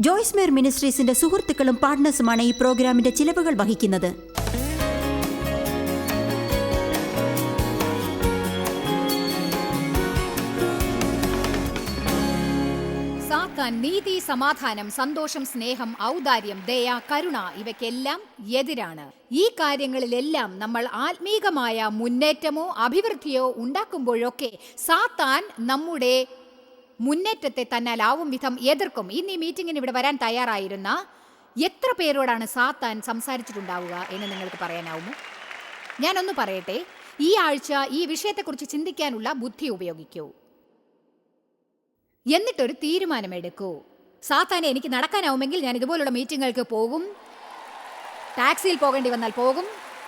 ജോയ്സ് മേർ മിനിസ്ട്രീസിന്റെ സുഹൃത്തുക്കളും പാർട്ട്നേഴ്സുമാണ് ഈ പ്രോഗ്രാമിന്റെ ചിലവുകൾ വഹിക്കുന്നത്. നീതി സമാധാനം സന്തോഷം സ്നേഹം ഔദാര്യം ദയ കരുണ ഇവയ്ക്കെല്ലാം എതിരാണ്. ഈ കാര്യങ്ങളിലെല്ലാം നമ്മൾ ആത്മീകമായ മുന്നേറ്റമോ അഭിവൃദ്ധിയോ ഉണ്ടാക്കുമ്പോഴൊക്കെ സാത്താൻ നമ്മുടെ മുന്നേറ്റത്തെ തന്നാലാവും വിധം എതിർക്കും ഇന്ന് ഈ മീറ്റിങ്ങിന് ഇവിടെ വരാൻ തയ്യാറായിരുന്ന എത്ര പേരോടാണ് സാത്താൻ സംസാരിച്ചിട്ടുണ്ടാവുക എന്ന് നിങ്ങൾക്ക് പറയാനാവുമോ? ഞാനൊന്ന് പറയട്ടെ. ഈ ആഴ്ച ഈ വിഷയത്തെക്കുറിച്ച് ചിന്തിക്കാനുള്ള ബുദ്ധി ഉപയോഗിക്കൂ. എന്നിട്ടൊരു തീരുമാനമെടുക്കൂ. സാത്താനെ എനിക്ക് നടക്കാനാവുമെങ്കിൽ ഞാൻ ഇതുപോലുള്ള മീറ്റിങ്ങുകൾക്ക് പോകും. ടാക്സിയിൽ പോകേണ്ടി വന്നാൽ പോകും.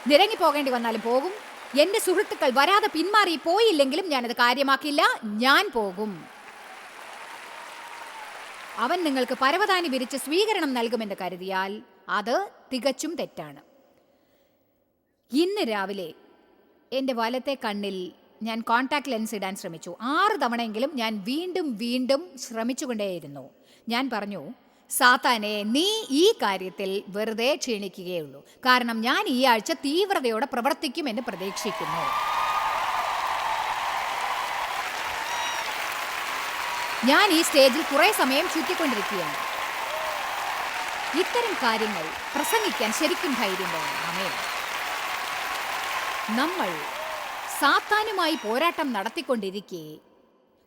നിരങ്ങി പോകേണ്ടി വന്നാലും പോകും. എന്റെ സുഹൃത്തുക്കൾ വരാതെ പിന്മാറി പോയില്ലെങ്കിലും ഞാനത് കാര്യമാക്കില്ല. ഞാൻ പോകും. അവൻ നിങ്ങൾക്ക് പരവതാനി വിരിച്ച് സ്വീകരണം നൽകുമെന്ന് കരുതിയാൽ അത് തികച്ചും തെറ്റാണ്. ഇന്ന് രാവിലെ എന്റെ വലത്തെ കണ്ണിൽ ഞാൻ കോൺടാക്ട് ലെൻസ് ഇടാൻ ശ്രമിച്ചു. ആറ് തവണയെങ്കിലും ഞാൻ വീണ്ടും വീണ്ടും ശ്രമിച്ചുകൊണ്ടേയിരുന്നു. ഞാൻ പറഞ്ഞു സാത്താനെ നീ ഈ കാര്യത്തിൽ വെറുതെ ക്ഷീണിക്കുകയുള്ളൂ കാരണം ഞാൻ ഈ ആഴ്ച തീവ്രതയോടെ പ്രവർത്തിക്കുമെന്ന് പ്രതീക്ഷിക്കുന്നു. ഞാൻ ഈ സ്റ്റേജിൽ കുറെ സമയം ചുറ്റിക്കൊണ്ടിരിക്കുകയാണ്. ഇത്തരം കാര്യങ്ങൾ പ്രസംഗിക്കാൻ ശരിക്കും ധൈര്യം വേണം നമ്മൾ സാത്താനുമായി പോരാട്ടം നടത്തിക്കൊണ്ടിരിക്കെ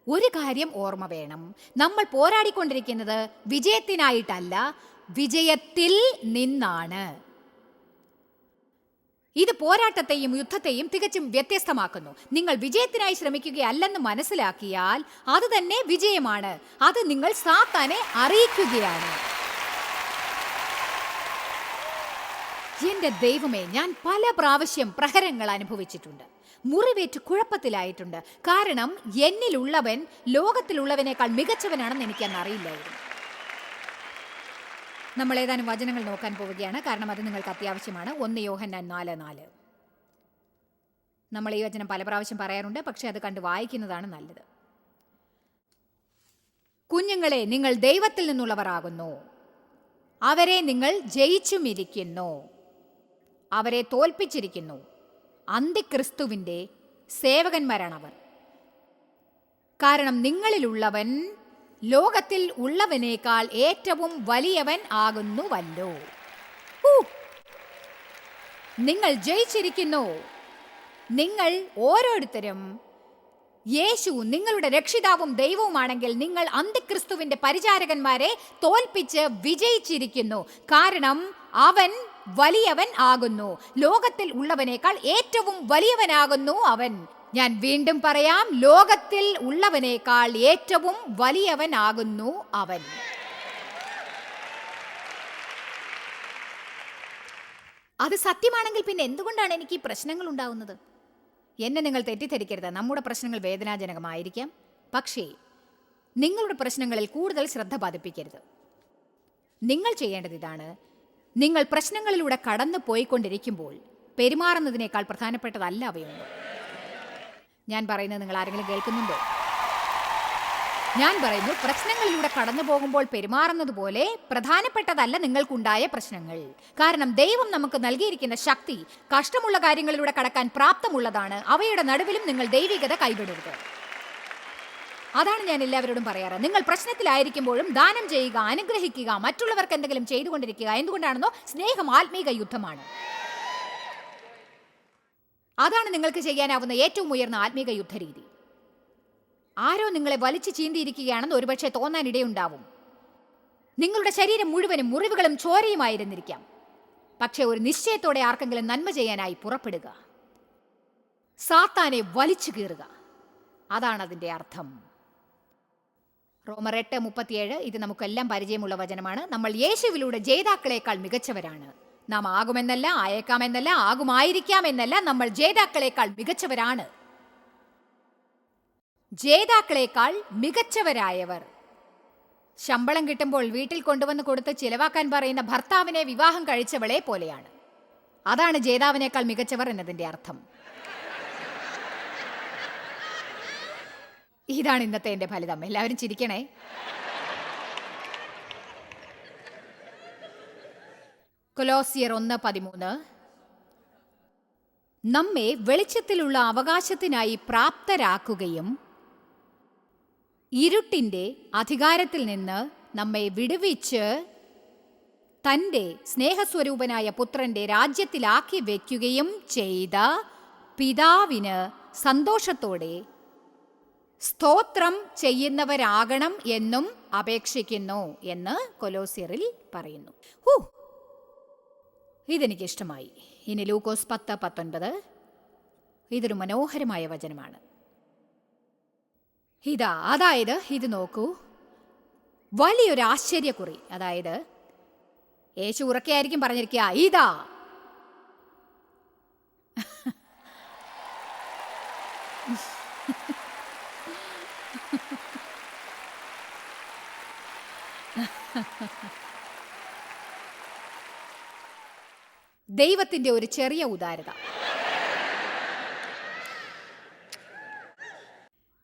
ഒരു കാര്യം ഓർമ്മ വേണം. നമ്മൾ പോരാടിക്കൊണ്ടിരിക്കുന്നത് വിജയത്തിനായിട്ടല്ല വിജയത്തിൽ നിന്നാണ്. ഇത് പോരാട്ടത്തെയും യുദ്ധത്തെയും തികച്ചും വ്യത്യസ്തമാക്കുന്നു. നിങ്ങൾ വിജയത്തിനായി ശ്രമിക്കുകയല്ലെന്ന് മനസ്സിലാക്കിയാൽ അത് തന്നെ വിജയമാണ്. അത് നിങ്ങൾ സാത്താനെ അറിയിക്കുകയാണ്. എന്റെ ദൈവമേ ഞാൻ പല പ്രാവശ്യം പ്രഹരങ്ങൾ അനുഭവിച്ചിട്ടുണ്ട്. മുറിവേറ്റ് കുഴപ്പത്തിലായിട്ടുണ്ട്. കാരണം എന്നിലുള്ളവൻ ലോകത്തിലുള്ളവനേക്കാൾ മികച്ചവനാണെന്ന് എനിക്കന്ന് അറിയില്ലായിരുന്നു നമ്മൾ ഏതാനും വചനങ്ങൾ നോക്കാൻ പോവുകയാണ്. കാരണം അത് നിങ്ങൾക്ക് അത്യാവശ്യമാണ്. ഒന്ന് യോഹന്നാൻ നാല് നാല്. നമ്മൾ ഈ വചനം പല പ്രാവശ്യം പറയാറുണ്ട്. പക്ഷെ അത് കണ്ട് വായിക്കുന്നതാണ് നല്ലത്. കുഞ്ഞുങ്ങളെ നിങ്ങൾ ദൈവത്തിൽ നിന്നുള്ളവരാകുന്നു. അവരെ നിങ്ങൾ ജയിച്ചുമിരിക്കുന്നു. അവരെ തോൽപ്പിച്ചിരിക്കുന്നു. അന്തിക്രിസ്തുവിന്റെ സേവകന്മാരാണവർ. കാരണം നിങ്ങളിലുള്ളവൻ ലോകത്തിൽ ഉള്ളവനേക്കാൾ ഏറ്റവും വലിയവൻ ആകുന്നുവല്ലോ. നിങ്ങൾ ജയിച്ചിരിക്കുന്നു. നിങ്ങൾ ഓരോരുത്തരും യേശു നിങ്ങളുടെ രക്ഷിതാവും ദൈവവുമാണെങ്കിൽ നിങ്ങൾ അന്തിക്രിസ്തുവിന്റെ പരിചാരകന്മാരെ തോൽപ്പിച്ച് വിജയിച്ചിരിക്കുന്നു. കാരണം അവൻ വലിയവൻ ആകുന്നു. ലോകത്തിൽ ഉള്ളവനേക്കാൾ ഏറ്റവും വലിയവനാകുന്നു അവൻ. ഞാൻ വീണ്ടും പറയാം ലോകത്തിൽ ഉള്ളവനേക്കാൾ ഏറ്റവും വലിയവനാകുന്നു അവൻ. അത് സത്യമാണെങ്കിൽ പിന്നെ എന്തുകൊണ്ടാണ് എനിക്ക് ഈ പ്രശ്നങ്ങൾ ഉണ്ടാവുന്നത്? എന്നെ നിങ്ങൾ തെറ്റിദ്ധരിക്കരുത്. നമ്മുടെ പ്രശ്നങ്ങൾ വേദനാജനകമായിരിക്കാം. പക്ഷേ നിങ്ങളുടെ പ്രശ്നങ്ങളിൽ കൂടുതൽ ശ്രദ്ധ പതിപ്പിക്കരുത്. നിങ്ങൾ ചെയ്യേണ്ടത് ഇതാണ്. നിങ്ങൾ പ്രശ്നങ്ങളിലൂടെ കടന്നു പോയിക്കൊണ്ടിരിക്കുമ്പോൾ പെരുമാറുന്നതിനേക്കാൾ പ്രധാനപ്പെട്ടതല്ല അവയൊന്നും. ഞാൻ പറയുന്നത് നിങ്ങൾ ആരെങ്കിലും കേൾക്കുന്നുണ്ടോ? ഞാൻ പറയുന്നു പ്രശ്നങ്ങളിലൂടെ കടന്നു പോകുമ്പോൾ പെരുമാറുന്നത് പോലെ പ്രധാനപ്പെട്ടതല്ല നിങ്ങൾക്കുണ്ടായ പ്രശ്നങ്ങൾ. കാരണം ദൈവം നമുക്ക് നൽകിയിരിക്കുന്ന ശക്തി കഷ്ടമുള്ള കാര്യങ്ങളിലൂടെ കടക്കാൻ പ്രാപ്തമുള്ളതാണ്. അവയുടെ നടുവിലും നിങ്ങൾ ദൈവികത കൈവിടരുത്. അതാണ് ഞാൻ എല്ലാവരോടും പറയാറ്. നിങ്ങൾ പ്രശ്നത്തിലായിരിക്കുമ്പോഴും ദാനം ചെയ്യുക അനുഗ്രഹിക്കുക മറ്റുള്ളവർക്ക് എന്തെങ്കിലും ചെയ്തുകൊണ്ടിരിക്കുക. എന്തുകൊണ്ടാണെന്നോ? സ്നേഹം ആത്മീക യുദ്ധമാണ്. അതാണ് നിങ്ങൾക്ക് ചെയ്യാനാവുന്ന ഏറ്റവും ഉയർന്ന ആത്മീക യുദ്ധരീതി. ആരോ നിങ്ങളെ വലിച്ചു ചീന്തിയിരിക്കുകയാണെന്ന് ഒരുപക്ഷെ തോന്നാനിടയുണ്ടാവും. നിങ്ങളുടെ ശരീരം മുഴുവനും മുറിവുകളും ചോരയുമായിരുന്നിരിക്കാം. പക്ഷേ ഒരു നിശ്ചയത്തോടെ ആർക്കെങ്കിലും നന്മ ചെയ്യാനായി പുറപ്പെടുക. സാത്താനെ വലിച്ചു കീറുക. അതാണ് അതിന്റെ അർത്ഥം. റോമർ എട്ട് മുപ്പത്തിയേഴ് ഇത് നമുക്കെല്ലാം പരിചയമുള്ള വചനമാണ്. നമ്മൾ യേശുവിലൂടെ ജേതാക്കളേക്കാൾ മികച്ചവരാണ്. നാം ആകുമെന്നല്ല ആയേക്കാമെന്നല്ല ആകുമായിരിക്കാമെന്നല്ല നമ്മൾ ജേതാക്കളെക്കാൾ മികച്ചവരാണ്. ജേതാക്കളെക്കാൾ മികച്ചവരായവർ. ശമ്പളം കിട്ടുമ്പോൾ വീട്ടിൽ കൊണ്ടുവന്ന് കൊടുത്ത് ചിലവാക്കാൻ പറയുന്ന ഭർത്താവിനെ വിവാഹം കഴിച്ചവളെ പോലെയാണ്. അതാണ് ജേതാവിനേക്കാൾ മികച്ചവർ എന്നതിന്റെ അർത്ഥം. ഇതാണ് ഇന്നത്തെ എന്റെ ഫലിതം. എല്ലാവരും ചിരിക്കണേ. കൊലോസിയർ ഒന്ന് പതിമൂന്ന്. നമ്മെ വെളിച്ചത്തിലുള്ള അവകാശത്തിനായി പ്രാപ്തരാക്കുകയും ഇരുട്ടിന്റെ അധികാരത്തിൽ നിന്ന് നമ്മെ വിടുവിച്ച് തന്റെ സ്നേഹസ്വരൂപനായ പുത്രന്റെ രാജ്യത്തിലാക്കി വയ്ക്കുകയും ചെയ്ത പിതാവിന് സന്തോഷത്തോടെ സ്തോത്രം ചെയ്യുന്നവരാകണം എന്നും അപേക്ഷിക്കുന്നു എന്ന് കൊലോസിയറിൽ പറയുന്നു. ഹൂ ഇതെനിക്കിഷ്ടമായി. ഇനി ലൂക്കോസ് പത്ത് പത്തൊൻപത്. ഇതൊരു മനോഹരമായ വചനമാണ്. ഇതാ അതായത് ഇത് നോക്കൂ. വലിയൊരു ആശ്ചര്യക്കുറി. അതായത് യേശു ഉറക്കെയായിരിക്കും പറഞ്ഞിരിക്കുക ഇതാ. ദൈവത്തിന്റെ ഒരു ചെറിയ ഉദാരത.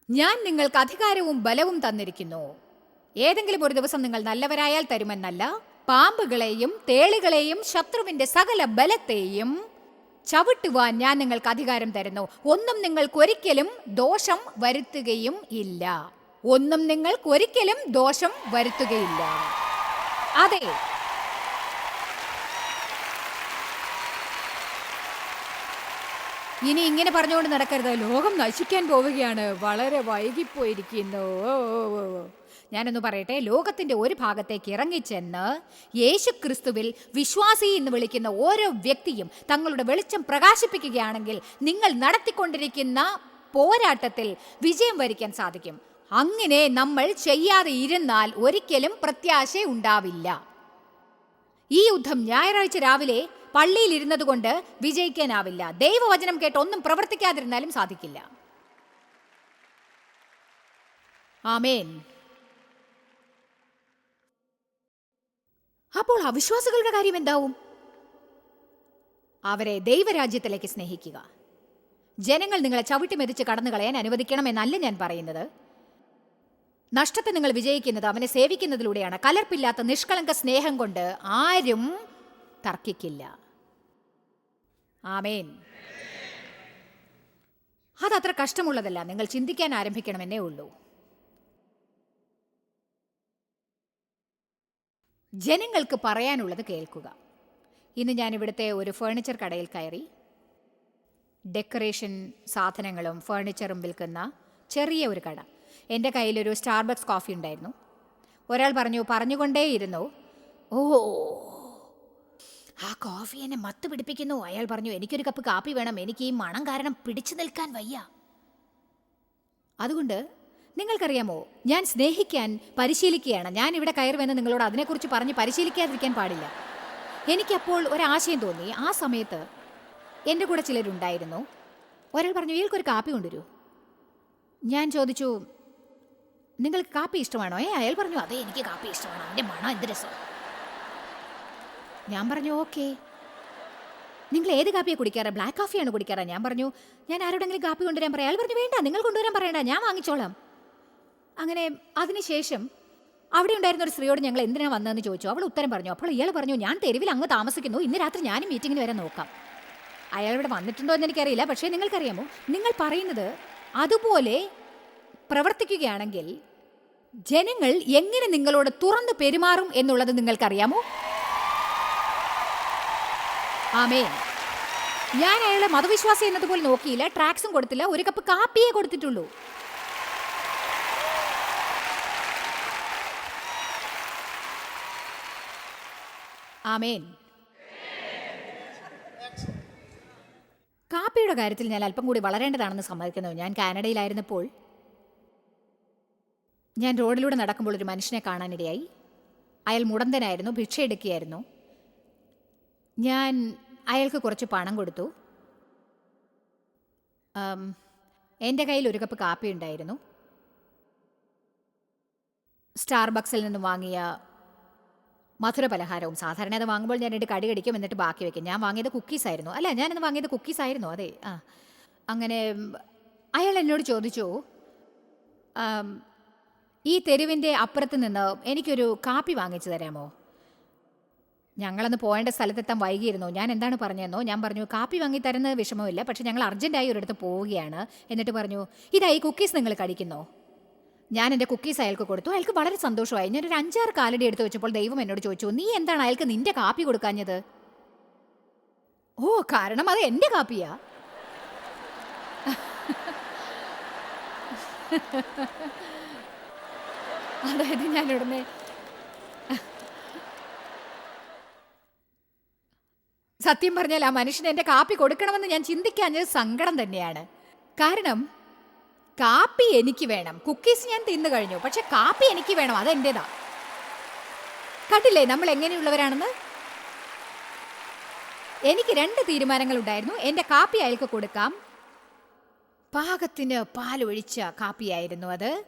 ഞാൻ നിങ്ങൾക്ക് അധികാരവും ബലവും തന്നിരിക്കുന്നു. ഏതെങ്കിലും ഒരു ദിവസം നിങ്ങൾ നല്ലവരായാൽ തരുമെന്നല്ല പാമ്പുകളെയും തേളികളെയും ശത്രുവിന്റെ സകല ബലത്തെയും ചവിട്ടുവാൻ ഞാൻ നിങ്ങൾക്ക് അധികാരം തരുന്നു. ഒന്നും നിങ്ങൾക്കൊരിക്കലും ദോഷം വരുത്തുകയും ഇല്ല. ഒന്നും നിങ്ങൾക്കൊരിക്കലും ദോഷം വരുത്തുകയില്ല. അതെ ഇനി ഇങ്ങനെ പറഞ്ഞുകൊണ്ട് നടക്കരുത്. ലോകം നശിക്കാൻ പോവുകയാണ്. വളരെ വൈകിപ്പോയിരിക്കുന്നു. ഞാനൊന്ന് പറയട്ടെ. ലോകത്തിന്റെ ഒരു ഭാഗത്തേക്ക് ഇറങ്ങിച്ചെന്ന് യേശു ക്രിസ്തുവിൽ വിശ്വാസി എന്ന് വിളിക്കുന്ന ഓരോ വ്യക്തിയും തങ്ങളുടെ വെളിച്ചം പ്രകാശിപ്പിക്കുകയാണെങ്കിൽ നിങ്ങൾ നടത്തിക്കൊണ്ടിരിക്കുന്ന പോരാട്ടത്തിൽ വിജയം വരിക്കാൻ സാധിക്കും. അങ്ങനെ നമ്മൾ ചെയ്യാതെ ഇരുന്നാൽ ഒരിക്കലും പ്രത്യാശ ഉണ്ടാവില്ല ഈ യുദ്ധം ഞായറാഴ്ച രാവിലെ പള്ളിയിൽ ഇരുന്നത് കൊണ്ട് വിജയിക്കാനാവില്ല. ദൈവവചനം കേട്ട് ഒന്നും പ്രവർത്തിക്കാതിരുന്നാലും സാധിക്കില്ല. ആമേൻ. അപ്പോൾ അവിശ്വാസികളുടെ കാര്യം എന്താവും? അവരെ ദൈവരാജ്യത്തിലേക്ക് സ്നേഹിക്കുക. ജനങ്ങൾ നിങ്ങളെ ചവിട്ടിമെതിച്ച് കടന്നു കളയാൻ അനുവദിക്കണമെന്നല്ല ഞാൻ പറയുന്നത്. നഷ്ടത്തെ നിങ്ങൾ വിജയിക്കുന്നത് അവനെ സേവിക്കുന്നതിലൂടെയാണ്. കലർപ്പില്ലാത്ത നിഷ്കളങ്ക സ്നേഹം കൊണ്ട് ആരും തർക്കിക്കില്ല. ആമേൻ. അതത്ര കഷ്ടമുള്ളതല്ല. നിങ്ങൾ ചിന്തിക്കാൻ ആരംഭിക്കണമെന്നേ ഉള്ളൂ. ജനങ്ങൾക്ക് പറയാനുള്ളത് കേൾക്കുക. ഇന്ന് ഞാൻ ഇവിടുത്തെ ഒരു ഫേർണിച്ചർ കടയിൽ കയറി ഡെക്കറേഷൻ സാധനങ്ങളും ഫേർണിച്ചറും വിൽക്കുന്ന ചെറിയ ഒരു കട. എന്റെ കയ്യിലൊരു സ്റ്റാർബക്സ് കോഫി ഉണ്ടായിരുന്നു. ഒരാൾ പറഞ്ഞു പറഞ്ഞുകൊണ്ടേയിരുന്നു. ഓ ആ കോഫി എന്നെ മത്ത് പിടിപ്പിക്കുന്നു. അയാൾ പറഞ്ഞു എനിക്കൊരു കപ്പ് കാപ്പി വേണം. എനിക്ക് ഈ മണം കാരണം പിടിച്ചു നിൽക്കാൻ വയ്യ. അതുകൊണ്ട് നിങ്ങൾക്കറിയാമോ ഞാൻ സ്നേഹിക്കാൻ പരിശീലിക്കുകയാണ്. ഞാൻ ഇവിടെ കയറുമെന്ന് നിങ്ങളോട് അതിനെക്കുറിച്ച് പറഞ്ഞ് പരിശീലിക്കാതിരിക്കാൻ പാടില്ല. എനിക്കപ്പോൾ ഒരാശയം തോന്നി. ആ സമയത്ത് എന്റെ കൂടെ ചിലരുണ്ടായിരുന്നു. ഒരാൾ പറഞ്ഞു ഇയാൾക്കൊരു കാപ്പി കൊണ്ടുവരൂ. ഞാൻ ചോദിച്ചു നിങ്ങൾക്ക് കാപ്പി ഇഷ്ടമാണോ? ഏ അയാൾ പറഞ്ഞു അതെ എനിക്ക് കാപ്പി ഇഷ്ടമാണ്. അതിന്റെ മണം എന്ത് രസം. ഞാൻ പറഞ്ഞു ഓക്കെ. നിങ്ങൾ ഏത് കാപ്പിയാണ് കുടിക്കാറ്? ബ്ലാക്ക് കാഫിയാണ് കുടിക്കാറ്. ഞാൻ പറഞ്ഞു ഞാൻ ആരോടെങ്കിലും കാപ്പി കൊണ്ടുവരാൻ പറയാം. അയാൾ പറഞ്ഞു വേണ്ട നിങ്ങൾ കൊണ്ടുവരാൻ പറയണ്ട ഞാൻ വാങ്ങിച്ചോളാം. അങ്ങനെ അതിനുശേഷം അവിടെ ഉണ്ടായിരുന്ന ഒരു സ്ത്രീയോട് ഞങ്ങൾ എന്തിനാണ് വന്നതെന്ന് ചോദിച്ചു. അവൾ ഉത്തരം പറഞ്ഞു അപ്പോൾ ഇയാൾ പറഞ്ഞു ഞാൻ തെരുവിൽ അങ്ങ് താമസിക്കുന്നു ഇന്ന് രാത്രി ഞാനും മീറ്റിങ്ങിന് വരെ നോക്കാം. അയാൾ ഇവിടെ വന്നിട്ടുണ്ടോ എന്ന് എനിക്കറിയില്ല പക്ഷേ നിങ്ങൾക്കറിയാമോ? നിങ്ങൾ പറയുന്നത് അതുപോലെ പ്രവർത്തിക്കുകയാണെങ്കിൽ ജനങ്ങൾ എങ്ങനെ നിങ്ങളോട് തുറന്ന് പെരുമാറും എന്നുള്ളത് നിങ്ങൾക്കറിയാമോ? ആമേ ഞാൻ അയാളെ മതവിശ്വാസി എന്നതുപോലെ നോക്കിയില്ല ട്രാക്സും കൊടുത്തില്ല ഒരു കപ്പ് കാപ്പിയേ കൊടുത്തിട്ടുള്ളൂ. ആമേൻ. കാപ്പിയുടെ കാര്യത്തിൽ ഞാൻ അല്പം കൂടി വളരേണ്ടതാണെന്ന് സമ്മതിക്കുന്നു. ഞാൻ കാനഡയിലായിരുന്നപ്പോൾ ഞാൻ റോഡിലൂടെ നടക്കുമ്പോൾ ഒരു മനുഷ്യനെ കാണാനിടയായി. അയാൾ മുടന്തനായിരുന്നു ഭിക്ഷ എടുക്കുകയായിരുന്നു ഞാൻ അയാൾക്ക് കുറച്ച് പണം കൊടുത്തു. എന്റെ കയ്യിൽ ഒരു കപ്പ് കാപ്പി ഉണ്ടായിരുന്നു. സ്റ്റാർബക്സിൽ നിന്ന് വാങ്ങിയ മധുര പലഹാരവും. സാധാരണ അത് വാങ്ങുമ്പോൾ ഞാൻ എന്റെ കടി കടിക്കും എന്നിട്ട് ബാക്കി വെക്കും. ഞാൻ വാങ്ങിയത് കുക്കീസ് ആയിരുന്നു. അല്ല ഞാനിന്ന് വാങ്ങിയത് കുക്കീസ് ആയിരുന്നു അതെ. ആ. അങ്ങനെ അയാൾ എന്നോട് ചോദിച്ചു ഈ തെരുവിന്റെ അപ്പുറത്ത് നിന്ന് എനിക്കൊരു കാപ്പി വാങ്ങിച്ചു തരാമോ? ഞങ്ങളന്ന് പോകേണ്ട സ്ഥലത്തെത്താൻ വൈകിയിരുന്നു. ഞാൻ എന്താണ് പറഞ്ഞതെന്നോ ഞാൻ പറഞ്ഞു കാപ്പി വാങ്ങി തരുന്നത് വിഷമമില്ല പക്ഷേ ഞങ്ങൾ അർജന്റായി ഒരിടത്ത് പോവുകയാണ്. എന്നിട്ട് പറഞ്ഞു ഇതായി കുക്കീസ് നിങ്ങൾ കഴിക്കുന്നോ ഞാൻ എന്റെ കുക്കീസ് അയാൾക്ക് കൊടുത്തു. അയാൾക്ക് വളരെ സന്തോഷമായി. ഞാനൊരു അഞ്ചാറ് കാലടി എടുത്തു വെച്ചപ്പോൾ ദൈവം എന്നോട് ചോദിച്ചു നീ എന്താണ് അയാൾക്ക് നിന്റെ കാപ്പി കൊടുക്കാഞ്ഞത്? ഓ കാരണം അത് എന്റെ കാപ്പിയാ. അതായത് ഞാൻ ഉടനെ സത്യം പറഞ്ഞാൽ ആ മനുഷ്യന് എന്റെ കാപ്പി കൊടുക്കണമെന്ന് ഞാൻ ചിന്തിക്കാഞ്ഞത് സങ്കടം തന്നെയാണ്. കാരണം കാപ്പി എനിക്ക് വേണം. കുക്കീസ് ഞാൻ തിന്നു കഴിഞ്ഞു. പക്ഷെ കാപ്പി എനിക്ക് വേണം. അതെന്റേതാ കണ്ടില്ലേ നമ്മൾ എങ്ങനെയുള്ളവരാണെന്ന്? എനിക്ക് രണ്ട് തീരുമാനങ്ങൾ ഉണ്ടായിരുന്നു എന്റെ കാപ്പി അയാൾക്ക് കൊടുക്കാം. പാകത്തിന് പാലൊഴിച്ച കാപ്പിയായിരുന്നു അത്.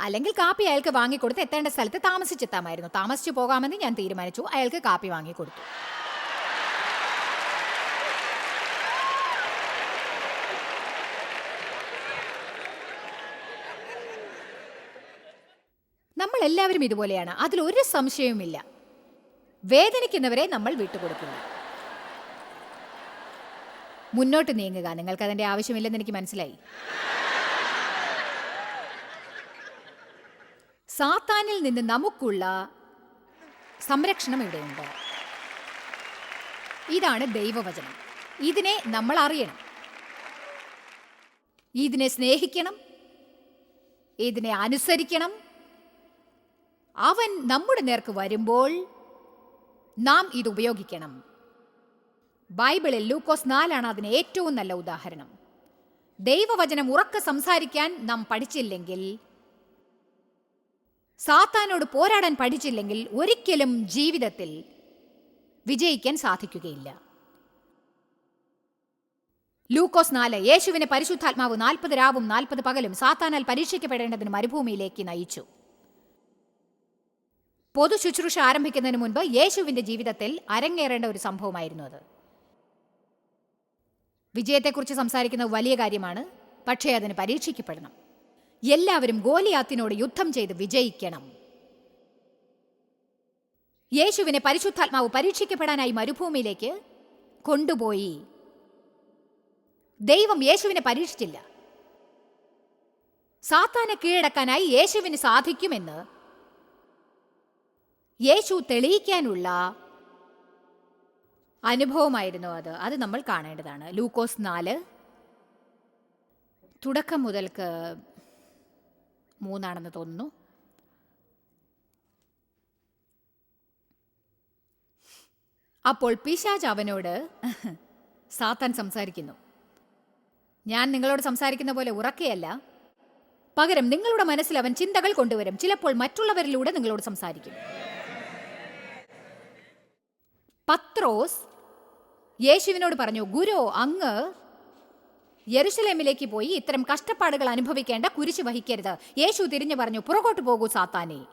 അല്ലെങ്കിൽ കാപ്പി അയാൾക്ക് വാങ്ങിക്കൊടുത്ത് എത്തേണ്ട സ്ഥലത്ത് താമസിച്ചെത്താമായിരുന്നു. താമസിച്ചു പോകാമെന്ന് ഞാൻ തീരുമാനിച്ചു. അയാൾക്ക് കാപ്പി വാങ്ങിക്കൊടുത്തു നമ്മൾ എല്ലാവരും ഇതുപോലെയാണ്. അതിൽ ഒരു സംശയവുമില്ല. വേദനിക്കുന്നവരെ നമ്മൾ വിട്ടുകൊടുക്കില്ല മുന്നോട്ട് നീങ്ങുക. നിങ്ങൾക്ക് അതിന്റെ ആവശ്യമില്ലെന്ന് എനിക്ക് മനസ്സിലായി. സാത്താനിൽ നിന്ന് നമുക്കുള്ള സംരക്ഷണം ഇവിടെയുണ്ട്. ഇതാണ് ദൈവവചനം. ഇതിനെ നമ്മൾ അറിയണം. ഇതിനെ സ്നേഹിക്കണം. ഇതിനെ അനുസരിക്കണം. അവൻ നമ്മുടെ നേർക്ക് വരുമ്പോൾ നാം ഇത് ഉപയോഗിക്കണം. ബൈബിളിൽ ലൂക്കോസ് നാലാണ് അതിന് ഏറ്റവും നല്ല ഉദാഹരണം. ദൈവവചനം ഉറക്ക സംസാരിക്കാൻ നാം പഠിച്ചില്ലെങ്കിൽ സാത്താനോട് പോരാടാൻ പഠിച്ചില്ലെങ്കിൽ ഒരിക്കലും ജീവിതത്തിൽ വിജയിക്കാൻ സാധിക്കുകയില്ല. ലൂക്കോസ് നാല് യേശുവിനെ പരിശുദ്ധാത്മാവ് നാൽപ്പത് രാവും നാൽപ്പത് പകലും സാത്താനാൽ പരീക്ഷിക്കപ്പെടേണ്ടതിന് മരുഭൂമിയിലേക്ക് നയിച്ചു. പൊതു ശുശ്രൂഷ ആരംഭിക്കുന്നതിന് മുൻപ് യേശുവിന്റെ ജീവിതത്തിൽ അരങ്ങേറേണ്ട ഒരു സംഭവമായിരുന്നു അത്. വിജയത്തെക്കുറിച്ച് സംസാരിക്കുന്നത് വലിയ കാര്യമാണ്. പക്ഷേ അതിന് പരീക്ഷിക്കപ്പെടണം. എല്ലാവരും ഗോലിയാത്തിനോട് യുദ്ധം ചെയ്ത് വിജയിക്കണം. യേശുവിനെ പരിശുദ്ധാത്മാവ് പരീക്ഷിക്കപ്പെടാനായി മരുഭൂമിയിലേക്ക് കൊണ്ടുപോയി. ദൈവം യേശുവിനെ പരീക്ഷിച്ചില്ല. സാത്താനെ കീഴടക്കാനായി യേശുവിന് സാധിക്കുമെന്ന് യേശു തെളിയിക്കാനുള്ള അനുഭവമായിരുന്നു അത്. അത് നമ്മൾ കാണേണ്ടതാണ്. ലൂക്കോസ് നാല് തുടക്കം മുതൽക്ക് മൂന്നാണെന്ന് തോന്നുന്നു. അപ്പോൾ പിശാജ് അവനോട് സാത്താൻ സംസാരിക്കുന്നു. ഞാൻ നിങ്ങളോട് സംസാരിക്കുന്ന പോലെ ഉറക്കെയല്ല. പകരം നിങ്ങളുടെ മനസ്സിൽ അവൻ ചിന്തകൾ കൊണ്ടുവരും. ചിലപ്പോൾ മറ്റുള്ളവരിലൂടെ നിങ്ങളോട് സംസാരിക്കും. പത്രോസ് യേശുവിനോട് പറഞ്ഞു ഗുരു അങ്ങ് യെരുശലേമിലേക്ക് പോയി ഇത്തരം കഷ്ടപ്പാടുകൾ അനുഭവിക്കേണ്ട കുരിശ് വഹിക്കരുത്. യേശു തിരിഞ്ഞു പറഞ്ഞു പുറകോട്ട് പോകൂ സാത്താനെ.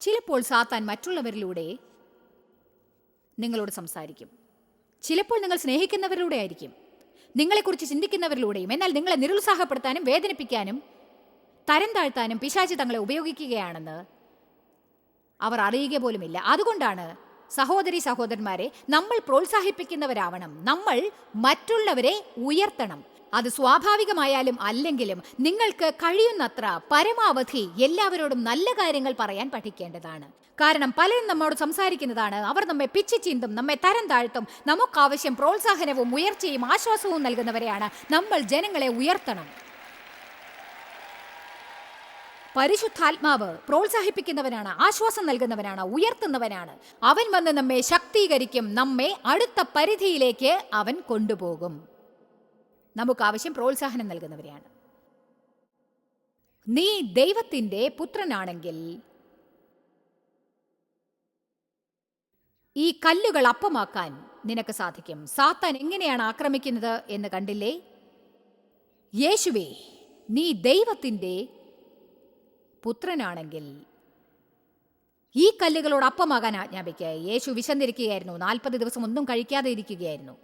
ചിലപ്പോൾ സാത്താൻ മറ്റുള്ളവരിലൂടെ നിങ്ങളോട് സംസാരിക്കും. ചിലപ്പോൾ നിങ്ങൾ സ്നേഹിക്കുന്നവരിലൂടെ ആയിരിക്കും. നിങ്ങളെക്കുറിച്ച് ചിന്തിക്കുന്നവരിലൂടെയും എന്നാൽ നിങ്ങളെ നിരുത്സാഹപ്പെടുത്താനും വേദനിപ്പിക്കാനും തരം താഴ്ത്താനും പിശാചി തങ്ങളെ ഉപയോഗിക്കുകയാണെന്ന് അവർ അറിയുക പോലുമില്ല. അതുകൊണ്ടാണ് സഹോദരി സഹോദരന്മാരെ നമ്മൾ പ്രോത്സാഹിപ്പിക്കുന്നവരാവണം. നമ്മൾ മറ്റുള്ളവരെ ഉയർത്തണം. അത് സ്വാഭാവികമായാലും അല്ലെങ്കിലും നിങ്ങൾക്ക് കഴിയുന്നത്ര പരമാവധി എല്ലാവരോടും നല്ല കാര്യങ്ങൾ പറയാൻ പഠിക്കേണ്ടതാണ്. കാരണം പലരും നമ്മോട് സംസാരിക്കുന്നതാണ് അവർ നമ്മെ പിച്ചി ചീന്തും നമ്മെ തരം താഴ്ത്തും നമുക്കാവശ്യം പ്രോത്സാഹനവും ഉയർച്ചയും ആശ്വാസവും നൽകുന്നവരെയാണ്. നമ്മൾ ജനങ്ങളെ ഉയർത്തണം. പരിശുദ്ധാത്മാവ് പ്രോത്സാഹിപ്പിക്കുന്നവനാണ് ആശ്വാസം നൽകുന്നവനാണ് ഉയർത്തുന്നവനാണ്. അവൻ വന്ന് നമ്മെ ശക്തീകരിക്കും നമ്മെ അടുത്ത പരിധിയിലേക്ക് അവൻ കൊണ്ടുപോകും. നമുക്ക് ആവശ്യം പ്രോത്സാഹനം നൽകുന്നവരെയാണ്. നീ ദൈവത്തിന്റെ പുത്രനാണെങ്കിൽ ഈ കല്ലുകൾ അപ്പമാക്കാൻ നിനക്ക് സാധിക്കും. സാത്താൻ എങ്ങനെയാണ് ആക്രമിക്കുന്നത് എന്ന് കണ്ടില്ലേ? യേശുവേ നീ ദൈവത്തിന്റെ പുത്രനാണെങ്കിൽ ഈ കല്ലുകളോട് അപ്പമാകാൻ ആജ്ഞാപിക്കുക യേശു വിശന്നിരിക്കുകയായിരുന്നു. നാൽപ്പത് ദിവസം ഒന്നും കഴിക്കാതെ ഇരിക്കുകയായിരുന്നു.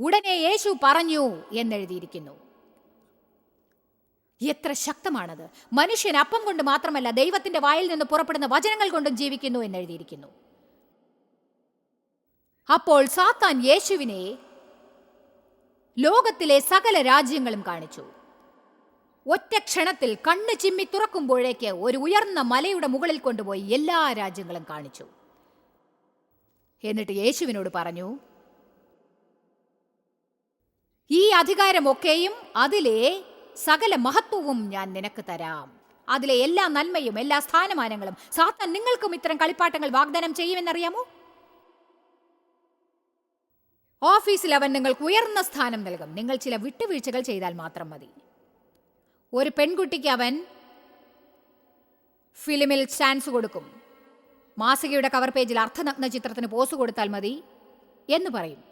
ഉടനെ യേശു പറഞ്ഞു എന്നെഴുതിയിരിക്കുന്നു. എത്ര ശക്തമാണത്. മനുഷ്യൻ അപ്പം കൊണ്ട് മാത്രമല്ല ദൈവത്തിന്റെ വായിൽ നിന്ന് പുറപ്പെടുന്ന വചനങ്ങൾ കൊണ്ടും ജീവിക്കുന്നു എന്നെഴുതിയിരിക്കുന്നു. അപ്പോൾ സാത്താൻ യേശുവിനെ ലോകത്തിലെ സകല രാജ്യങ്ങളും കാണിച്ചു. ഒറ്റ ക്ഷണത്തിൽ കണ്ണ് ചിമ്മി തുറക്കുമ്പോഴേക്ക് ഒരു ഉയർന്ന മലയുടെ മുകളിൽ കൊണ്ടുപോയി എല്ലാ രാജ്യങ്ങളും കാണിച്ചു. എന്നിട്ട് യേശുവിനോട് പറഞ്ഞു ഈ അധികാരമൊക്കെയും അതിലെ സകല മഹത്വവും ഞാൻ നിനക്ക് തരാം. അതിലെ എല്ലാ നന്മയും എല്ലാ സ്ഥാനമാനങ്ങളും സാത്താൻ നിങ്ങൾക്കും ഇത്തരം കളിപ്പാട്ടങ്ങൾ വാഗ്ദാനം ചെയ്യുമെന്നറിയാമോ? ഓഫീസിൽ അവൻ നിങ്ങൾക്ക് ഉയർന്ന സ്ഥാനം നൽകും. നിങ്ങൾ ചില വിട്ടുവീഴ്ചകൾ ചെയ്താൽ മാത്രം മതി. ഒരു പെൺകുട്ടിക്ക് അവൻ ഫിലിമിൽ ചാൻസ് കൊടുക്കും. മാസികയുടെ കവർ പേജിൽ അർത്ഥനഗ്ന ചിത്രത്തിന് പോസ് കൊടുത്താൽ മതി എന്ന് പറയും.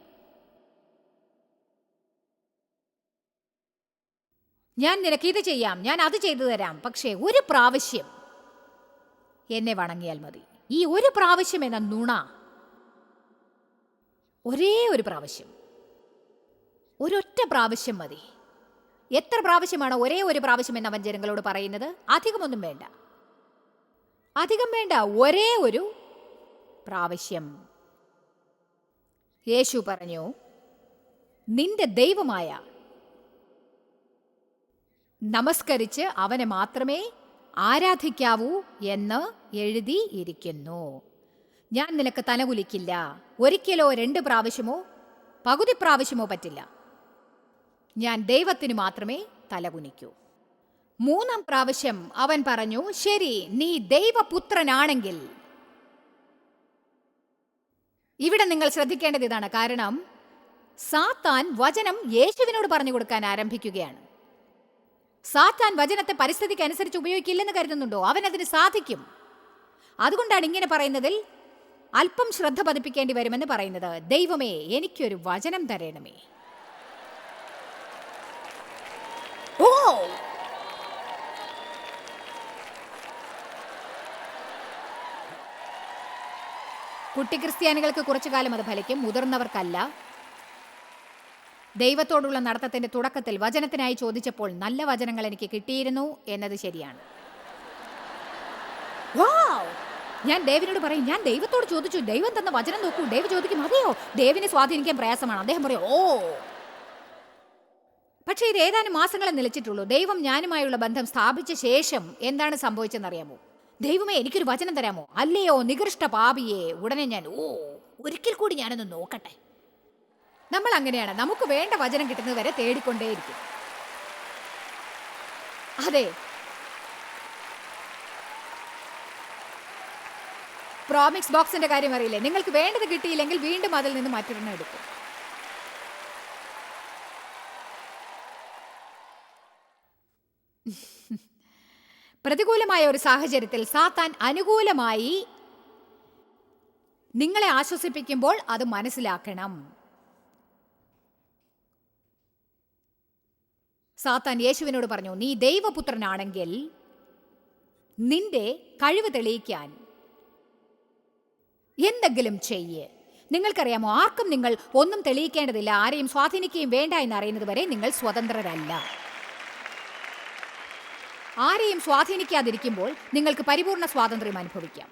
ഞാൻ നിനക്ക് ഇത് ചെയ്യാം ഞാൻ അത് ചെയ്തു തരാം പക്ഷേ ഒരു പ്രാവശ്യം എന്നെ വണങ്ങിയാൽ മതി. ഈ ഒരു പ്രാവശ്യം എന്ന നുണ ഒരേ ഒരു പ്രാവശ്യം ഒരൊറ്റ പ്രാവശ്യം മതി. എത്ര പ്രാവശ്യമാണ് ഒരേ ഒരു പ്രാവശ്യം എന്ന് അവൻ ജനങ്ങളോട് പറയുന്നത്? അധികമൊന്നും വേണ്ട. അധികം വേണ്ട ഒരേ ഒരു പ്രാവശ്യം. യേശു പറഞ്ഞു നിന്റെ ദൈവമായ നമസ്കരിച്ച് അവനെ മാത്രമേ ആരാധിക്കാവൂ എന്ന് എഴുതിയിരിക്കുന്നു ഞാൻ നിനക്ക് തലകുലിക്കില്ല. ഒരിക്കലോ രണ്ട് പ്രാവശ്യമോ പകുതി പ്രാവശ്യമോ പറ്റില്ല. ഞാൻ ദൈവത്തിന് മാത്രമേ തലകുനിക്കൂ. മൂന്നാം പ്രാവശ്യം അവൻ പറഞ്ഞു ശരി നീ ദൈവപുത്രനാണെങ്കിൽ. ഇവിടെ നിങ്ങൾ ശ്രദ്ധിക്കേണ്ടത് ഇതാണ്. കാരണം സാത്താൻ വചനം യേശുവിനോട് പറഞ്ഞു കൊടുക്കാൻ ആരംഭിക്കുകയാണ്. സാത്താൻ വചനത്തെ പരിസ്ഥിതിക്ക് അനുസരിച്ച് ഉപയോഗിക്കില്ലെന്ന് കരുതുന്നുണ്ടോ? അവൻ അതിന് സാധിക്കും. അതുകൊണ്ടാണ് ഇങ്ങനെ പറയുന്നതിൽ അല്പം ശ്രദ്ധ പതിപ്പിക്കേണ്ടി വരുമെന്ന് പറയുന്നത്. ദൈവമേ എനിക്കൊരു വചനം തരണമേ. കുട്ടി ക്രിസ്ത്യാനികൾക്ക് കുറച്ചു കാലം അത് ഫലിക്കും മുതിർന്നവർക്കല്ല. ദൈവത്തോടുള്ള നടത്തത്തിന്റെ തുടക്കത്തിൽ വചനത്തിനായി ചോദിച്ചപ്പോൾ നല്ല വചനങ്ങൾ എനിക്ക് കിട്ടിയിരുന്നു എന്നത് ശരിയാണ്! ഞാൻ ദേവിനോട് പറയും ഞാൻ ദൈവത്തോട് ചോദിച്ചു ദൈവം തന്ന വചനം നോക്കൂ ദേവ് ചോദിക്കും അതെയോ? ദേവിനെ സ്വാധീനിക്കാൻ പ്രയാസമാണ്. അദ്ദേഹം പറയും ഓ. പക്ഷേ ഇത് ഏതാനും മാസങ്ങളെ നിലച്ചിട്ടുള്ളൂ. ദൈവം ഞാനുമായുള്ള ബന്ധം സ്ഥാപിച്ച ശേഷം എന്താണ് സംഭവിച്ചെന്നറിയാമോ? ദൈവമേ എനിക്കൊരു വചനം തരാമോ? അല്ലയോ നികൃഷ്ട പാപിയെ ഉടനെ ഞാൻ ഓ ഒരിക്കൽ കൂടി ഞാനൊന്ന് നോക്കട്ടെ. നമ്മൾ അങ്ങനെയാണ്. നമുക്ക് വേണ്ട വചനം കിട്ടുന്നത് വരെ തേടിക്കൊണ്ടേയിരിക്കും. അതെ. പ്രോമിക്സ് ബോക്സിന്റെ കാര്യം അറിയില്ലേ? നിങ്ങൾക്ക് വേണ്ടത് കിട്ടിയില്ലെങ്കിൽ വീണ്ടും അതിൽ നിന്ന് മറ്റൊരെണ്ണം എടുക്കും. പ്രതികൂലമായ ഒരു സാഹചര്യത്തിൽ സാത്താൻ അനുകൂലമായി നിങ്ങളെ ആശ്വസിപ്പിക്കുമ്പോൾ അത് മനസ്സിലാക്കണം. സാത്താൻ യേശുവിനോട് പറഞ്ഞു നീ ദൈവപുത്രനാണെങ്കിൽ നിന്റെ കഴിവ് തെളിയിക്കാൻ എന്തെങ്കിലും ചെയ്യ്. നിങ്ങൾക്കറിയാമോ ആർക്കും നിങ്ങൾ ഒന്നും തെളിയിക്കേണ്ടതില്ല ആരെയും സ്വാധീനിക്കുകയും വേണ്ട എന്ന് അറിയുന്നത് വരെ നിങ്ങൾ സ്വതന്ത്രരല്ല. ആരെയും സ്വാധീനിക്കാതിരിക്കുമ്പോൾ നിങ്ങൾക്ക് പരിപൂർണ സ്വാതന്ത്ര്യം അനുഭവിക്കാം.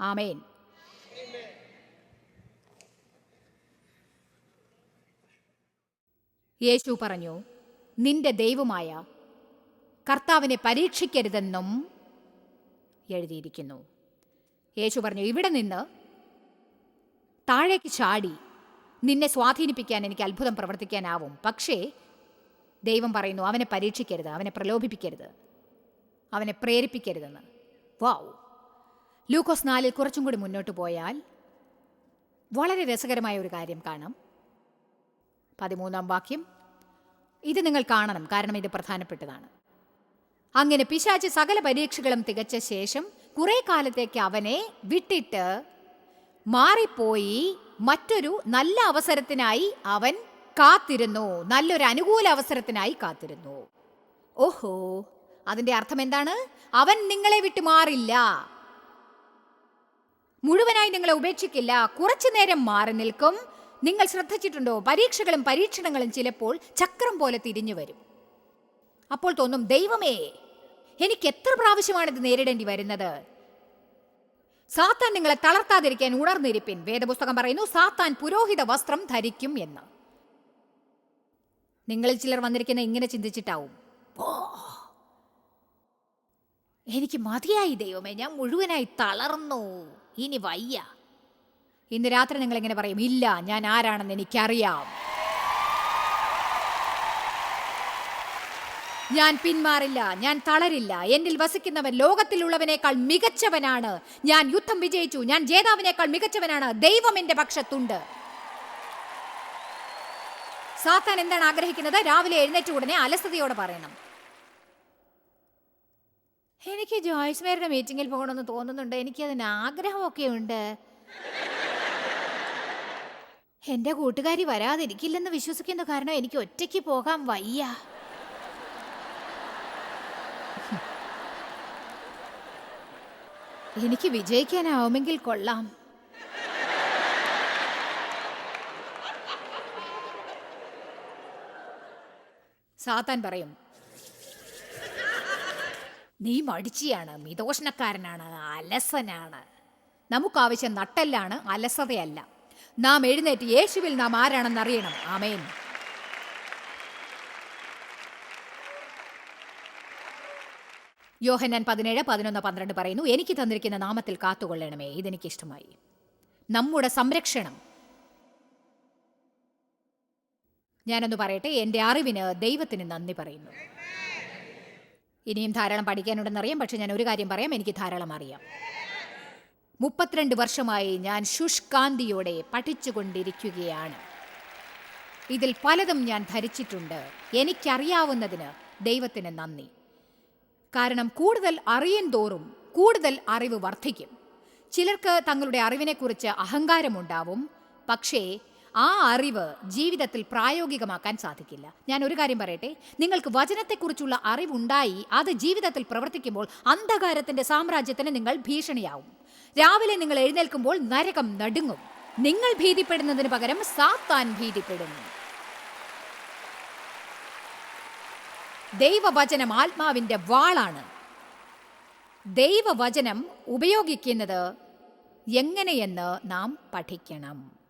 ആമേൻ. യേശു പറഞ്ഞു നിന്റെ ദൈവമായ കർത്താവിനെ പരീക്ഷിക്കരുതെന്നും എഴുതിയിരിക്കുന്നു. യേശു പറഞ്ഞു ഇവിടെ നിന്ന് താഴേക്ക് ചാടി നിന്നെ സ്വാധീനിപ്പിക്കാൻ എനിക്ക് അത്ഭുതം പ്രവർത്തിക്കാനാവും. പക്ഷേ ദൈവം പറയുന്നു അവനെ പരീക്ഷിക്കരുത് അവനെ പ്രലോഭിപ്പിക്കരുത്. അവനെ പ്രേരിപ്പിക്കരുതെന്ന്. വാവ് ലൂക്കോസ് നാലിൽ കുറച്ചും കൂടി മുന്നോട്ട് പോയാൽ വളരെ രസകരമായ ഒരു കാര്യം കാണാം. പതിമൂന്നാം വാക്യം. ഇത് നിങ്ങൾ കാണണം കാരണം ഇത് പ്രധാനപ്പെട്ടതാണ്. അങ്ങനെ പിശാച്ച് സകല പരീക്ഷകളും തികച്ച ശേഷം കുറെ കാലത്തേക്ക് അവനെ വിട്ടിട്ട് മാറിപ്പോയി മറ്റൊരു നല്ല അവസരത്തിനായി അവൻ കാത്തിരുന്നു നല്ലൊരു അനുകൂല അവസരത്തിനായി കാത്തിരുന്നു. ഓഹോ. അതിന്റെ അർത്ഥം എന്താണ്? അവൻ നിങ്ങളെ വിട്ടു മാറില്ല. മുഴുവനായി നിങ്ങളെ ഉപേക്ഷിക്കില്ല. കുറച്ചു നേരം മാറി നിൽക്കും. നിങ്ങൾ ശ്രദ്ധിച്ചിട്ടുണ്ടോ? പരീക്ഷകളും പരീക്ഷണങ്ങളും ചിലപ്പോൾ ചക്രം പോലെ തിരിഞ്ഞു വരും. അപ്പോൾ തോന്നും ദൈവമേ എനിക്ക് എത്ര പ്രാവശ്യമാണ് ഇത് നേരിടേണ്ടി വരുന്നത്? സാത്താൻ നിങ്ങളെ തളർത്താതിരിക്കാൻ ഉണർന്നിരിപ്പിൻ. വേദപുസ്തകം പറയുന്നു സാത്താൻ പുരോഹിത വസ്ത്രം ധരിക്കും എന്ന്. നിങ്ങളിൽ ചിലർ വന്നിരിക്കുന്ന ഇങ്ങനെ ചിന്തിച്ചിട്ടാവും. "ഓ, എനിക്ക് മതിയായി ദൈവമേ ഞാൻ മുഴുവനായി തളർന്നു. ഇനി വയ്യ. ഇന്ന് രാത്രി നിങ്ങൾ എങ്ങനെ പറയും? ഇല്ല ഞാൻ ആരാണെന്ന് എനിക്കറിയാം. ഞാൻ പിന്മാറില്ല ഞാൻ തളരില്ല. എന്നിൽ വസിക്കുന്നവൻ ലോകത്തിലുള്ളവനേക്കാൾ മികച്ചവനാണ്. ഞാൻ യുദ്ധം വിജയിച്ചു ഞാൻ ജേതാവിനേക്കാൾ മികച്ചവനാണ്. ദൈവം എന്റെ പക്ഷത്തുണ്ട്. സാത്താൻ എന്താണ് ആഗ്രഹിക്കുന്നത്? രാവിലെ എഴുന്നേറ്റ ഉടനെ അലസതയോടെ പറയണം. എനിക്ക് ജോയ്സ് മേരുടെ മീറ്റിംഗിൽ പോകണമെന്ന് തോന്നുന്നുണ്ട്. എനിക്ക് അതിന് ആഗ്രഹമൊക്കെ ഉണ്ട്. എന്റെ കൂട്ടുകാരി വരാതിരിക്കില്ലെന്ന് വിശ്വസിക്കുന്ന കാരണം എനിക്ക് ഒറ്റയ്ക്ക് പോകാൻ വയ്യ. എനിക്ക് വിജയിക്കാനാവുമെങ്കിൽ കൊള്ളാം. സാത്താൻ പറയും നീ മടിച്ചിയാണ്. മിതോഷ്ണക്കാരനാണ്. അലസനാണ്. നമുക്കാവശ്യം നട്ടല്ലാണ് അലസതയല്ല. നാം എഴുന്നേറ്റ് യേശുവിൽ നാം ആരാണെന്ന് അറിയണം. ആമേൻ. യോഹന്നാൻ പതിനേഴ് പതിനൊന്ന് പന്ത്രണ്ട് പറയുന്നു എനിക്ക് തന്നിരിക്കുന്ന നാമത്തിൽ കാത്തുകൊള്ളണമേ. ഇതെനിക്ക് ഇഷ്ടമായി നമ്മുടെ സംരക്ഷണം. ഞാനൊന്ന് പറയട്ടെ എന്റെ അറിവിന് ദൈവത്തിന് നന്ദി പറയുന്നു. ഇനിയും ധാരാളം പഠിക്കാനുണ്ടെന്നറിയാം പക്ഷെ ഞാൻ ഒരു കാര്യം പറയാം. എനിക്ക് ധാരാളം അറിയാം. മുപ്പത്തിരണ്ട് വർഷമായി ഞാൻ ശുഷ്കാന്തിയോടെ പഠിച്ചുകൊണ്ടിരിക്കുകയാണ്. ഇതിൽ പലതും ഞാൻ ധരിച്ചിട്ടുണ്ട്. എനിക്കറിയാവുന്നതിന് ദൈവത്തിന് നന്ദി. കാരണം കൂടുതൽ അറിയും തോറും കൂടുതൽ അറിവ് വർദ്ധിക്കും. ചിലർക്ക് തങ്ങളുടെ അറിവിനെക്കുറിച്ച് അഹങ്കാരമുണ്ടാവും. പക്ഷേ ആ അറിവ് ജീവിതത്തിൽ പ്രായോഗികമാക്കാൻ സാധിക്കില്ല. ഞാൻ ഒരു കാര്യം പറയട്ടെ? നിങ്ങൾക്ക് വചനത്തെക്കുറിച്ചുള്ള അറിവുണ്ടായി അത് ജീവിതത്തിൽ പ്രവർത്തിക്കുമ്പോൾ അന്ധകാരത്തിന്റെ സാമ്രാജ്യത്തിന് നിങ്ങൾ ഭീഷണിയാവും. രാവിലെ നിങ്ങൾ എഴുന്നേൽക്കുമ്പോൾ നരകം നടുങ്ങും. നിങ്ങൾ ഭീതിപ്പെടുന്നതിന് പകരം സാത്താൻ ഭീതിപ്പെടുന്നു. ദൈവവചനം ആത്മാവിന്റെ വാളാണ്. ദൈവവചനം ഉപയോഗിക്കുന്നത് എങ്ങനെയെന്ന് നാം പഠിക്കണം.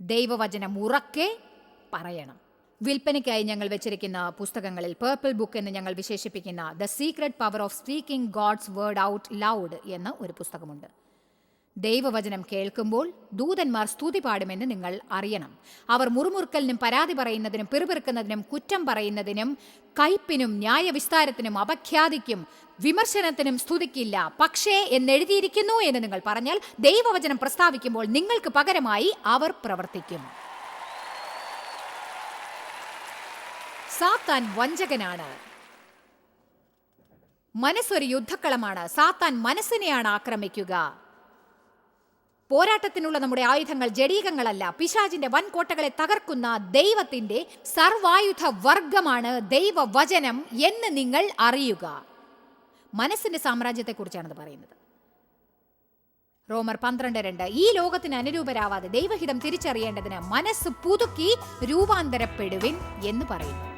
ദൈവവചനം ഉറക്കെ പറയണം. വിൽപ്പനയ്ക്കായി ഞങ്ങൾ വെച്ചിരിക്കുന്ന പുസ്തകങ്ങളിൽ പേർപ്പിൾ ബുക്ക് എന്ന് ഞങ്ങൾ വിശേഷിപ്പിക്കുന്ന the secret power of speaking God's word out loud എന്ന ഒരു പുസ്തകമുണ്ട്. ദൈവവചനം കേൾക്കുമ്പോൾ ദൂതന്മാർ സ്തുതി പാടുമെന്ന് നിങ്ങൾ അറിയണം. അവർ മുറുമുറുക്കലിനും പരാതി പറയുന്നതിനും പിറുപിറുക്കുന്നതിനും കുറ്റം പറയുന്നതിനും കയ്പിനും ന്യായവിസ്താരത്തിനും അപഖ്യാതിക്കും വിമർശനത്തിനും സ്തുതിക്കില്ല. പക്ഷേ എന്നെഴുതിയിരിക്കുന്നു എന്ന് നിങ്ങൾ പറഞ്ഞാൽ ദൈവവചനം പ്രസ്താവിക്കുമ്പോൾ നിങ്ങൾക്ക് പകരമായി അവർ പ്രവർത്തിക്കും. സാത്താൻ വഞ്ചകനാണ്. മനസ്സൊരു യുദ്ധക്കളമാണ്. സാത്താൻ മനസ്സിനെയാണ് ആക്രമിക്കുക. പോരാട്ടത്തിനുള്ള നമ്മുടെ ആയുധങ്ങൾ ജഡീകങ്ങളല്ല. പിശാജിന്റെ വൻകോട്ടകളെ തകർക്കുന്ന ദൈവത്തിന്റെ സർവായുധ വർഗമാണ് ദൈവവചനം എന്ന് നിങ്ങൾ അറിയുക. മനസ്സിന്റെ സാമ്രാജ്യത്തെക്കുറിച്ചാണത് പറയുന്നത്. റോമർ പന്ത്രണ്ട് രണ്ട് ഈ ലോകത്തിന് അനുരൂപരാവാതെ ദൈവഹിതം തിരിച്ചറിയേണ്ടതിന് മനസ്സ് പുതുക്കി രൂപാന്തരപ്പെടുവിൻ എന്ന് പറയുന്നു.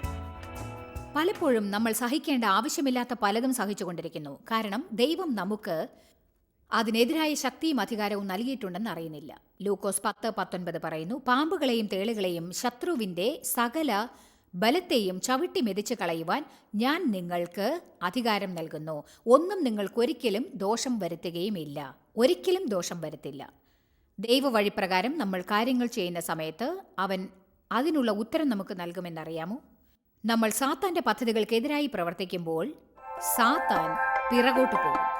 പലപ്പോഴും നമ്മൾ സഹിക്കേണ്ട ആവശ്യമില്ലാത്ത പലതും സഹിച്ചുകൊണ്ടിരിക്കുന്നു. കാരണം ദൈവം നമുക്ക് അതിനെതിരായ ശക്തിയും അധികാരവും നൽകിയിട്ടുണ്ടെന്ന് അറിയുന്നില്ല. ലൂക്കോസ് പത്ത് പത്തൊൻപത് പറയുന്നു പാമ്പുകളെയും തേളുകളെയും ശത്രുവിന്റെ സകല ബലത്തെയും ചവിട്ടി മെതിച്ച് കളയുവാൻ ഞാൻ നിങ്ങൾക്ക് അധികാരം നൽകുന്നു. ഒന്നും നിങ്ങൾക്കൊരിക്കലും ദോഷം വരുത്തുകയുമില്ല. ഒരിക്കലും ദോഷം വരുത്തില്ല. ദൈവവഴിപ്രകാരം നമ്മൾ കാര്യങ്ങൾ ചെയ്യുന്ന സമയത്ത് അവൻ അതിനുള്ള ഉത്തരം നമുക്ക് നൽകുമെന്നറിയാമോ? നമ്മൾ സാത്താന്റെ പദ്ധതികൾക്കെതിരായി പ്രവർത്തിക്കുമ്പോൾ സാത്താൻ പിറകോട്ട് പോകും.